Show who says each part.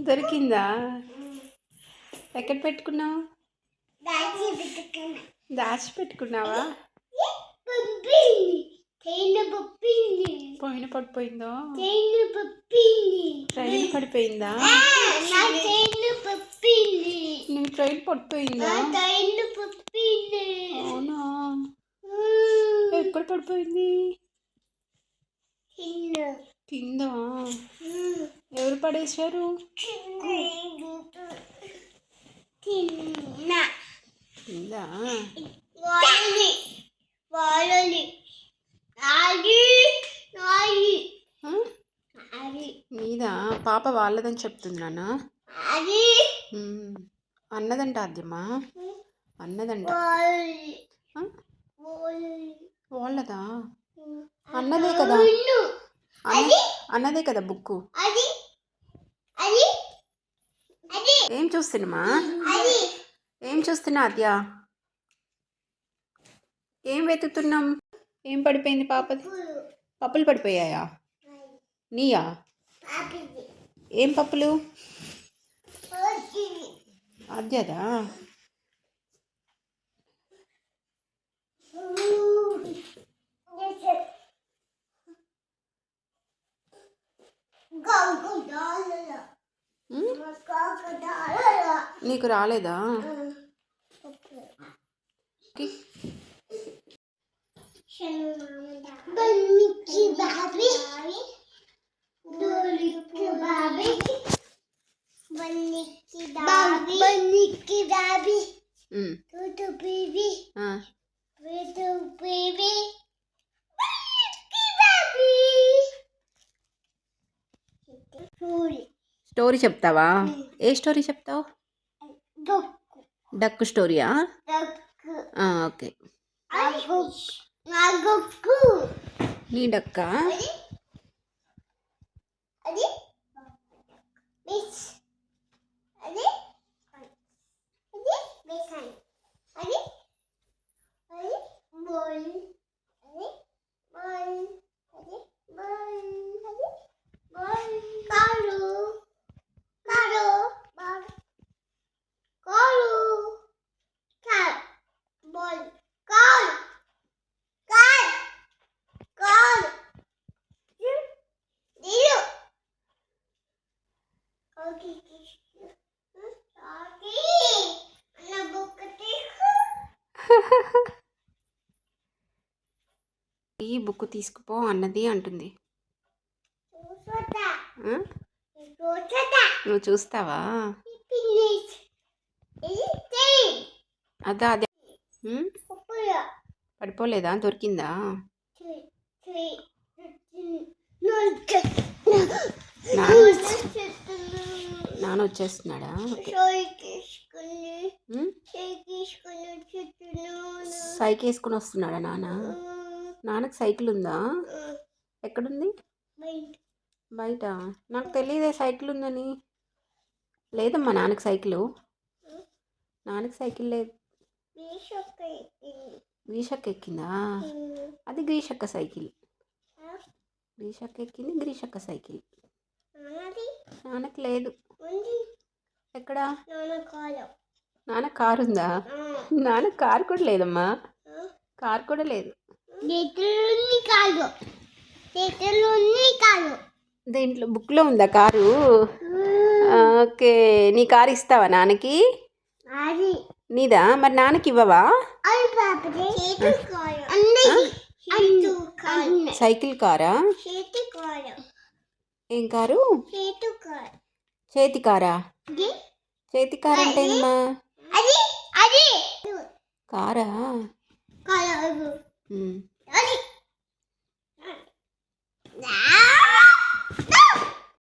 Speaker 1: దొరికిందా? ఎక్కడ పెట్టుకున్నావు?
Speaker 2: దాచి
Speaker 1: పెట్టుకున్నావా? పోయిన పడిపోయిందో?
Speaker 2: ట్రైన్
Speaker 1: పడిపోయిందా?
Speaker 2: నా ట్రైన్
Speaker 1: పడిపోయిందా? అవునా? ఎక్కడ పడిపోయింది? కింద. ఎవరు పడేశారు? కింద.
Speaker 2: వాళ్ళని. నాది నీదా
Speaker 1: పాప వాళ్ళదని చెప్తున్నానా. అన్నదంట ఆద్యమా అన్నదంట. వాళ్ళదా? అన్నదే కదా. అన్నదే కదా బుక్కు. ఏం చూస్తున్నామా? ఏం చూస్తున్నా ఆద్య? ఏం వెతుకుతున్నాం? ఏం పడిపోయింది పాపది? పప్పులు పడిపోయాయా? నీయా? ఏం పప్పులు? ఉమ్? నీకు రాలేదా? కి-
Speaker 2: బన్నికి బాబీ డోలికి బాబీ బన్నికి బాబీ బన్నికి బాబీ
Speaker 1: ఉమ్.
Speaker 2: టూటు బేబీ
Speaker 1: ఆ.
Speaker 2: టూటు బేబీ బన్నికి బాబీ చూడి
Speaker 1: స్టోరీ చెప్తావా ఏ స్టోరీ చెప్తావు
Speaker 2: దొక్కు
Speaker 1: డక్కు స్టోరీయా
Speaker 2: దొక్కు
Speaker 1: ఆ, ఓకే
Speaker 2: నాగొక్కు నాగొక్కు
Speaker 1: నీ డక్క
Speaker 2: అది. అది. మిస్ అది. అది. మిస్ అది బుక్
Speaker 1: తీసుకుపో అన్నది అంటుంది. నువ్వు చూస్తావా? అదా అదే. పడిపోలేదా? దొరికిందా? నాన్న వచ్చేస్తున్నాడా? సైకిల్ వేసుకుని వస్తున్నాడా నాన్న? నాన్నకి సైకిల్ ఉందా? ఎక్కడుంది? బయట. నాకు తెలియదే సైకిల్ ఉందని. లేదమ్మా నాన్నకి సైకిల్. నాన్నకి సైకిల్ లేదు. గ్రీషక్క ఎక్కిందా. అది గ్రీషక్క సైకిల్. గ్రీషక్క ఎక్కింది గ్రీషక్క సైకిల్. నాన్నకి లేదు. ఎక్కడ? నాన్న కారు. ఉందా నాన్న కారు కూడా లేదమ్మా. కారు కూడా లేదు.
Speaker 2: చేతులుంది కాదు. చేతులుంది కాదు.
Speaker 1: దీంట్లో? బుక్లో ఉందా కారు? ఓకే. నీ కారు ఇస్తావా నాన్నకి? నీదా. మరి నాన్నకి ఇవ్వవా? సైకిల్ కారా? ఏం కారు?
Speaker 2: చేతు
Speaker 1: కారా? చేతి కారు అంటే కారా?
Speaker 2: కాదు
Speaker 1: ఉమ్.
Speaker 2: అది నా